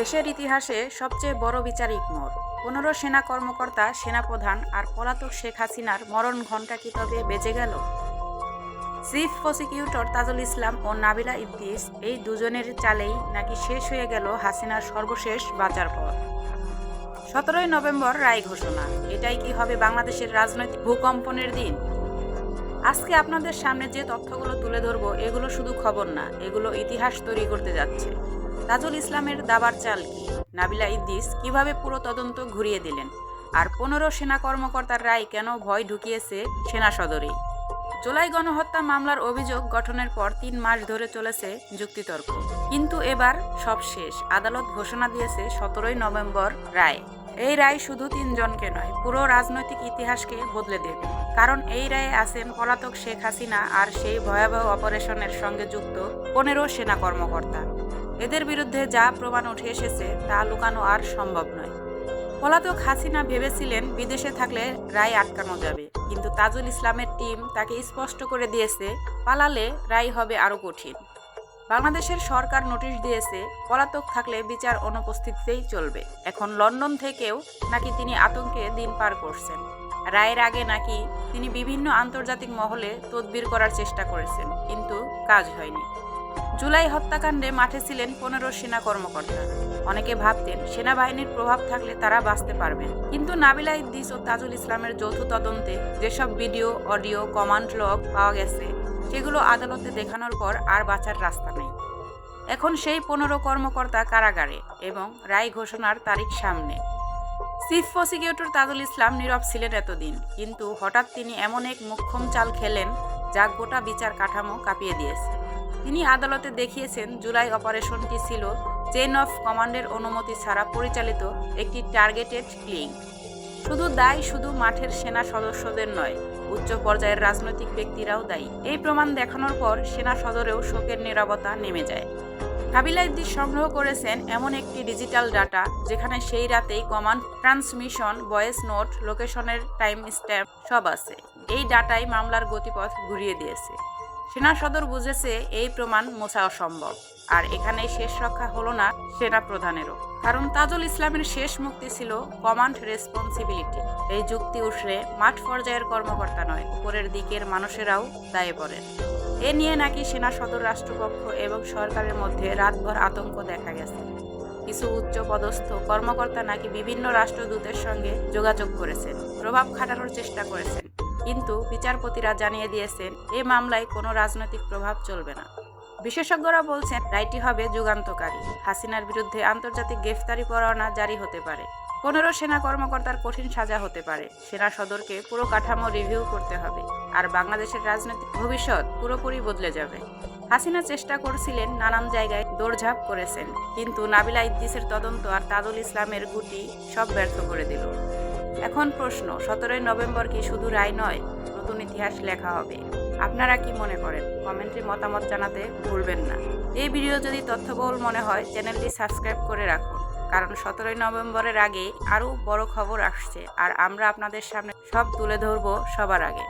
দেশের ইতিহাসে সবচেয়ে বড় বিচারিক মোড়। পনেরো সেনা কর্মকর্তা, সেনাপ্রধান আর পলাতক শেখ হাসিনার মরণ ঘণ্টা কি তবে বেজে গেল? চিফ প্রসিকিউটর তাজুল ইসলাম ও নাবিলা ইদ্দিস এই দুজনের চালেই নাকি শেষ হয়ে গেল হাসিনার সর্বশেষ বাঁচার পর সতেরোই নভেম্বর রায় ঘোষণা, এটাই কি হবে বাংলাদেশের রাজনৈতিক ভূকম্পনের দিন? আজকে আপনাদের সামনে যে তথ্যগুলো তুলে ধরবো, এগুলো শুধু খবর না, এগুলো ইতিহাস তৈরি করতে যাচ্ছে। তাজুল ইসলামের দাবার চাল কি? নাবিলা ইদ্দিস কীভাবে পুরো তদন্ত ঘুরিয়ে দিলেন? আর পনেরো সেনা কর্মকর্তার রায় কেন ভয় ঢুকিয়েছে সেনা সদরে? জুলাই গণহত্যা মামলার অভিযোগ গঠনের পর তিন মাস ধরে চলেছে যুক্তিতর্ক। কিন্তু এবার সব শেষ, আদালত ঘোষণা দিয়েছে সতেরোই নভেম্বর রায়। এই রায় শুধু তিনজনকে নয়, পুরো রাজনৈতিক ইতিহাসকে বদলে দেবে। কারণ এই রায়ে আছেন পলাতক শেখ হাসিনা আর সেই ভয়াবহ অপারেশনের সঙ্গে যুক্ত পনেরো সেনা কর্মকর্তা। এদের বিরুদ্ধে যা প্রমাণ উঠে এসেছে তা লুকানো আর সম্ভব নয়। পলাতক হাসিনা ভেবেছিলেন বিদেশে থাকলে রায় আটকানো যাবে, কিন্তু তাজুল ইসলামের টিম তাকে স্পষ্ট করে দিয়েছে, পালালে রায় হবে আরও কঠিন। বাংলাদেশের সরকার নোটিশ দিয়েছে, পলাতক থাকলে বিচার অনুপস্থিতিতেই চলবে। এখন লন্ডন থেকেও নাকি তিনি আতঙ্কে দিন পার করছেন। রায়ের আগে নাকি তিনি বিভিন্ন আন্তর্জাতিক মহলে তদবির করার চেষ্টা করেছেন, কিন্তু কাজ হয়নি। জুলাই হত্যাকাণ্ডে মাঠে ছিলেন পনেরো সেনা কর্মকর্তা। অনেকে ভাবতেন, সেনাবাহিনীর প্রভাব থাকলে তারা বাঁচতে পারবেন। কিন্তু নাবিলা ইদ্দিস ও তাজুল ইসলামের যৌথ তদন্তে যেসব ভিডিও, অডিও, কমান্ড লগ পাওয়া গেছে, সেগুলো আদালতে দেখানোর পর আর বাঁচার রাস্তা নেই। এখন সেই পনেরো কর্মকর্তা কারাগারে এবং রায় ঘোষণার তারিখ সামনে। চিফ প্রসিকিউটর তাজুল ইসলাম নীরব ছিলেন এতদিন, কিন্তু হঠাৎ তিনি এমন এক মুখ্যম চাল খেলেন যা গোটা বিচার কাঠামো কাঁপিয়ে দিয়েছে। তিনি আদালতে দেখিয়েছেন, জুলাই অপারেশনটি ছিল চেন অফ কমান্ডের অনুমতি ছাড়া পরিচালিত একটি টার্গেটেড ক্লিং শুধু দায় শুধু মাঠের সেনা সদস্যদের নয়, উচ্চ পর্যায়ের রাজনৈতিক ব্যক্তিরাও দায়ী। এই প্রমাণ দেখানোর পর সেনা সদরেও শোকের নীরবতা নেমে যায়। কাবিলা ইদ্দিস সংগ্রহ করেছেন এমন একটি ডিজিটাল ডাটা, যেখানে সেই রাতেই কমান্ড ট্রান্সমিশন, ভয়েস নোট, লোকেশনের টাইম স্ট্যাম্প সব আছে। এই ডাটাই মামলার গতিপথ ঘুরিয়ে দিয়েছে। সেনা সদর বুঝেছে এই প্রমাণ মোছা অসম্ভব। আর এখানে শেষ রক্ষা হলো না সেনা প্রধানেরও। কারণ তাজুল ইসলামের শেষ মুক্তি ছিল কমান্ড রেসপন্সিবিলিটি। এই যুক্তি উঠলে মাঠ পর্যায়ের কর্মকর্তা নয়, উপরের দিকের মানুষেরাও দায়ে পড়েন। এ নিয়ে নাকি সেনা সদর রাষ্ট্রপক্ষ এবং সরকারের মধ্যে রাতভর আতঙ্ক দেখা গেছে। কিছু উচ্চ পদস্থ কর্মকর্তা নাকি বিভিন্ন রাষ্ট্রদূতের সঙ্গে যোগাযোগ করেছেন, প্রভাব খাটানোর চেষ্টা করেছেন। কিন্তু বিচারপতিরা জানিয়ে দিয়েছেন, এ মামলায় কোনো রাজনৈতিক প্রভাব চলবে না। বিশেষজ্ঞরা বলছেন, রায়টি হবে যুগান্তকারী। হাসিনার বিরুদ্ধে আন্তর্জাতিক গ্রেফতারি পরোয়ানা জারি হতে পারে। পনেরো সেনা কর্মকর্তার কঠিন সাজা হতে পারে। সেনা সদরকে পুরো কাঠামো রিভিউ করতে হবে। আর বাংলাদেশের রাজনৈতিক ভবিষ্যৎ পুরোপুরি বদলে যাবে। হাসিনা চেষ্টা করছিলেন নানান জায়গায় দৌড়ঝাঁপ করেছেন। কিন্তু নাবিলা ইদ্দিসের তদন্ত আর তাজুল ইসলামের গুটি সব ব্যর্থ করে দিল। এখন প্রশ্ন, সতেরোই নভেম্বর কি শুধু রায় নয়, নতুন ইতিহাস লেখা হবে? আপনারা কি মনে করেন? কমেন্টে মতামত জানাতে ভুলবেন না। এই ভিডিও যদি তথ্যবহুল মনে হয়, চ্যানেলটি সাবস্ক্রাইব করে রাখুন। কারণ সতেরোই নভেম্বরের আগে আরও বড় খবর আসছে, আর আমরা আপনাদের সামনে সব তুলে ধরবো সবার আগে।